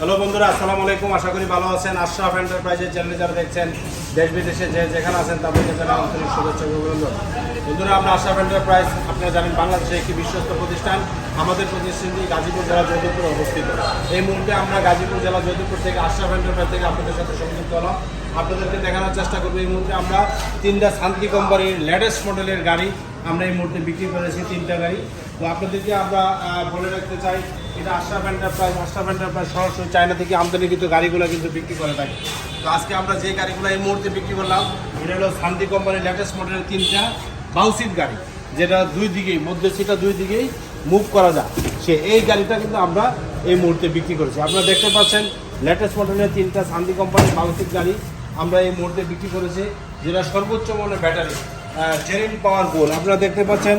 Hello বন্ধুরা, আসসালামু আলাইকুম। আশা করি ভালো আছেন। আশরাফ এন্টারপ্রাইজের চ্যানেলে যারা দেখছেন, দেশ, বিদেশে যে যেখানে আছেন, তাদেরকে জানাই আন্তরিক শুভেচ্ছা অভিনন্দন। বন্ধুরা, আমরা আশরাফ এন্টারপ্রাইজ আপনারা জানেন বাংলাদেশের একটি বিশ্বস্ত প্রতিষ্ঠান। আমাদের প্রতিষ্ঠানটি গাজীপুর জেলা যৌধপুরে অবস্থিত। এই মুহূর্তে আমরা গাজীপুর জেলা যৌধপুর থেকে আশরাফ এন্টারপ্রাইজ থেকে আপনাদের সাথে সংযুক্ত হলাম। আপনাদেরকে দেখানোর চেষ্টা করব, এই মুহূর্তে আমরা তিনটা শান্তি কোম্পানির লেটেস্ট মডেলের গাড়ি আমরা এই মুহূর্তে বিক্রি করেছি, তিনটা গাড়ি। তো আপনাদেরকে আমরা বলে রাখতে চাই এটা আশরাফ এন্টারপ্রাইজ আশরাফ এন্টারপ্রাইজ সরাসরি চায়না থেকে আমদানিকৃত গাড়িগুলো কিন্তু বিক্রি করে থাকে তো আজকে আমরা যে গাড়িগুলো এই মুহূর্তে বিক্রি করলাম, এটা হলো শান্তি কোম্পানির লেটেস্ট মডেলের তিনটা বাউসিট গাড়ি, যেটা দুই দিকেই, মধ্য সিটা দুই দিকেই মুভ করা যায়। সে এই গাড়িটা কিন্তু আমরা এই মুহূর্তে বিক্রি করেছি। আপনারা দেখতে পাচ্ছেন লেটেস্ট মডেলের তিনটা শান্তি কোম্পানির বাউসিট গাড়ি আমরা এই মুহূর্তে বিক্রি করেছি, যেটা সর্বোচ্চ মানের ব্যাটারি জেরিন পাওয়ার গোল আপনারা দেখতে পাচ্ছেন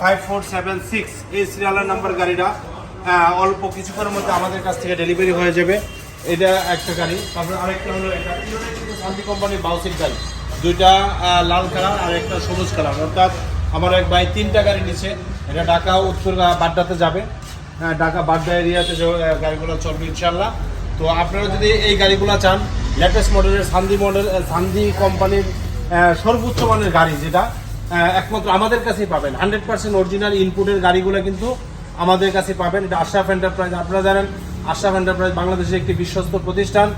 ফাইভ ফোর সেভেন সিক্স এই সিরিয়ালের নাম্বার গাড়িটা। অল্প কিছুক্ষণের মধ্যে আমাদের কাছ থেকে ডেলিভারি হয়ে যাবে। এটা একটা গাড়ি। তারপরে আরেকটা হলো এটা শান্তি কোম্পানির বাউসিক গাড়ি। দুইটা লাল কালার আর একটা সবুজ কালার। অর্থাৎ আমার এক ভাই তিনটা গাড়ি নিচ্ছে এটা ঢাকা, উত্তর বাড্ডাতে যাবে। হ্যাঁ ঢাকা, বাড্ডা এরিয়াতে গাড়িগুলো চলবে ইনশাল্লাহ তো আপনারা যদি এই গাড়িগুলো চান লেটেস্ট মডেলের সান্দি মডেল সান্দি কোম্পানির সর্বোচ্চ মানের গাড়ি যেটা একমাত্র আমাদের কাছেই পাবেন। হান্ড্রেড পার্সেন্ট অরিজিনাল ইনপুটের গাড়িগুলো কিন্তু আমাদের কাছে পাবেন। এটা আশরাফ এন্টারপ্রাইজ আপনারা জানেন, আশরাফ এন্টারপ্রাইজ বাংলাদেশের একটি বিশ্বস্ত প্রতিষ্ঠান।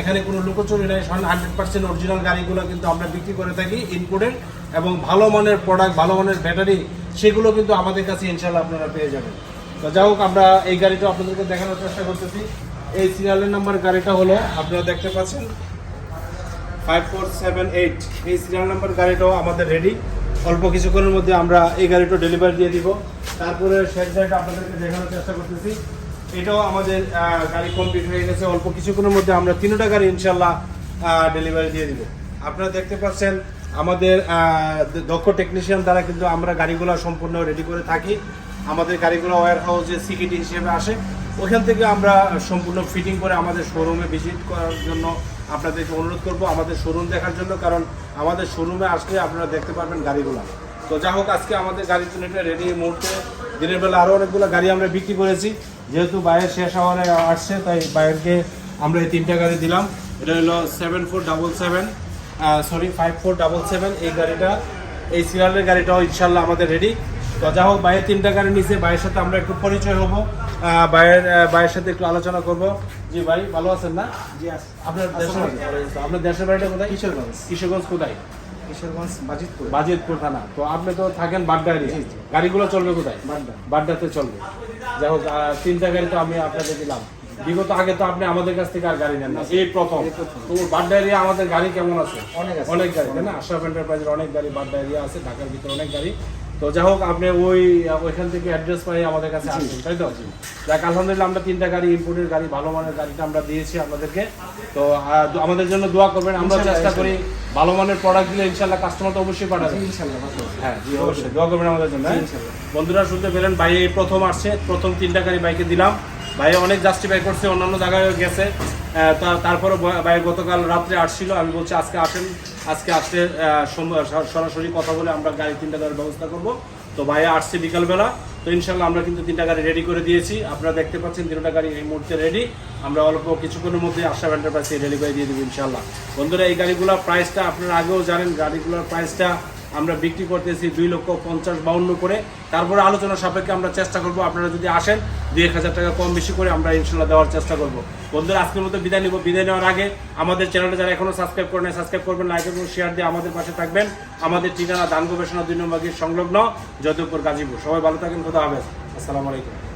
এখানে কোনো লুকোচুরি নেই হান্ড্রেড পার্সেন্ট অরিজিনাল গাড়িগুলো কিন্তু আমরা বিক্রি করে থাকি ইনপুটের এবং ভালো মানের প্রোডাক্ট ভালো মানের ব্যাটারি সেগুলো কিন্তু আমাদের কাছে ইনশাল্লাহ আপনারা পেয়ে যাবেন। তো যাই হোক, আমরা এই গাড়িটা আপনাদেরকে দেখানোর চেষ্টা করতেছি। এই সিরিয়ালের নাম্বার গাড়িটা হলো, আপনারা দেখতে পাচ্ছেন ফাইভ ফোর সেভেন এইট এই সিরিয়াল নাম্বার গাড়িটাও আমাদের রেডি অল্প কিছুক্ষণের মধ্যে আমরা এই গাড়িটা ডেলিভারি দিয়ে দিব। তারপরে শেষ গাড়িটা আপনাদেরকে দেখানোর চেষ্টা করতেছি। এটাও আমাদের গাড়ি কমপ্লিট হয়ে গেছে। অল্প কিছুক্ষণের মধ্যে আমরা তিনটা গাড়ি ইনশাল্লাহ ডেলিভারি দিয়ে দিব। আপনারা দেখতে পাচ্ছেন, আমাদের দক্ষ টেকনিশিয়ান দ্বারা কিন্তু আমরা গাড়িগুলো সম্পূর্ণ রেডি করে থাকি। আমাদের গাড়িগুলো ওয়ার হাউসে সিকিটি হিসেবে আসে। ওখান থেকে আমরা সম্পূর্ণ ফিটিং করে আমাদের শোরুমে ভিজিট করার জন্য আপনাদেরকে অনুরোধ করব আমাদের শোরুম দেখার জন্য। কারণ আমাদের শোরুমে আসলে আপনারা দেখতে পারবেন গাড়িগুলো। তো যা হোক আজকে আমাদের গাড়ি চুনিটা রেডি মুহূর্তে। দিনের বেলা আরও অনেকগুলো গাড়ি আমরা বিক্রি করেছি। যেহেতু বাইরের শেষ হওয়ারে আসছে তাই বাইরকে আমরা এই তিনটা গাড়ি দিলাম। এটা হলো seven four double seven sorry five four double seven এই গাড়িটা এই সিরিয়ালের গাড়িটাও ইনশাল্লাহ আমাদের রেডি তো যা হোক বাইরের তিনটা গাড়ি নিচে ভাইয়ের সাথে আমরা একটু পরিচয় হব। আহ, ভাইয়ের সাথে একটু আলোচনা করব। জি ভাই ভালো আছেন না? জি আপনার দেশের আপনার দেশের বাড়িটা কোথায়? কিশোরগঞ্জ। কিশোরগঞ্জ কোথায়? কিশোরগঞ্জ বাজিতপুর। বাজিতপুর থানা। তো আপনি তো থাকেন বাড্ডা এরিয়া। গাড়িগুলো চলবে কোথায়? বাড্ডা। বাড্ডাতে চলবে। যাই হোক তিনটা গাড়ি তো আমি আপনাদের দিলাম। বিগত আগে তো আপনি আমাদের কাছ থেকে আর গাড়ি নেন না। এই প্রথম। তো বাড্ডা এরিয়া আমাদের গাড়ি কেমন আছে? অনেক অনেক গাড়ি তাই না? আশরাফ এন্টারপ্রাইজের অনেক গাড়ি বাড্ডা এরিয়া আছে ঢাকার ভিতরে অনেক গাড়ি। তো যাই হোক আপনি ওই ওইখান থেকে অ্যাড্রেস পাই আমাদের কাছে আসবেন তাই তো? যাক আলহামদুলিল্লাহ আমরা তিনটা গাড়ি ইম্পোর্টের গাড়ি ভালো মানের গাড়িটা আমরা দিয়েছি আপনাদেরকে। তো আমাদের জন্য দোয়া করবেন। আমরা চেষ্টা করি ভালো মানের প্রোডাক্ট দিলে ইনশাল্লাহ কাস্টমার তো অবশ্যই পাঠাবে। হ্যাঁ জি অবশ্যই। দোয়া করবেন আমাদের জন্য হ্যাঁ? বন্ধুরা শুনতে পেলেন ভাই এই প্রথম আসছে প্রথম তিনটা গাড়ি বাইকে দিলাম। ভাই অনেক জাস্টিফাই করছে অন্যান্য জায়গায় গেছে। তারপরে ভাই গতকাল রাত্রে আসছিল আমি বলছি আজকে আসেন আজকে সোম- সরাসরি কথা বলে আমরা গাড়ি তিনটা গাড়ির ব্যবস্থা করব। তো ভাই আসছে বিকালবেলা। তো ইনশাল্লাহ আমরা কিন্তু তিনটা গাড়ি রেডি করে দিয়েছি। আপনারা দেখতে পাচ্ছেন তিনটা গাড়ি এই মুহূর্তে রেডি আমরা অল্প কিছুক্ষণের মধ্যে আশা এন্টারপ্রাইজে ডেলিভারি দিয়ে দেবো ইনশাল্লাহ। বন্ধুরা, এই গাড়িগুলোর প্রাইসটা আপনারা আগেও জানেন, গাড়িগুলোর প্রাইসটা আমরা বিক্রি করতেছি দুই লক্ষ পঞ্চাশ বাউন্ন করে। তারপরে আলোচনা সাপেক্ষে আমরা চেষ্টা করব, আপনারা যদি আসেন, দুই এক হাজার টাকা কম বেশি করে আমরা ইনশাল্লাহ দেওয়ার চেষ্টা করব। বন্ধুরা, আজকের মতো বিদায় নিব। বিদায় নেওয়ার আগে আমাদের চ্যানেলটা যারা এখনও সাবস্ক্রাইব করে নেয় সাবস্ক্রাইব করবেন, লাইক এবং শেয়ার দিয়ে আমাদের পাশে থাকবেন। আমাদের ঠিকানা দান গবেষণা দুই নম্বর সংলগ্ন যদবপুর গাজীপুর। সবাই ভালো থাকেন, খোদা হাফেজ। আসসালামু আলাইকুম।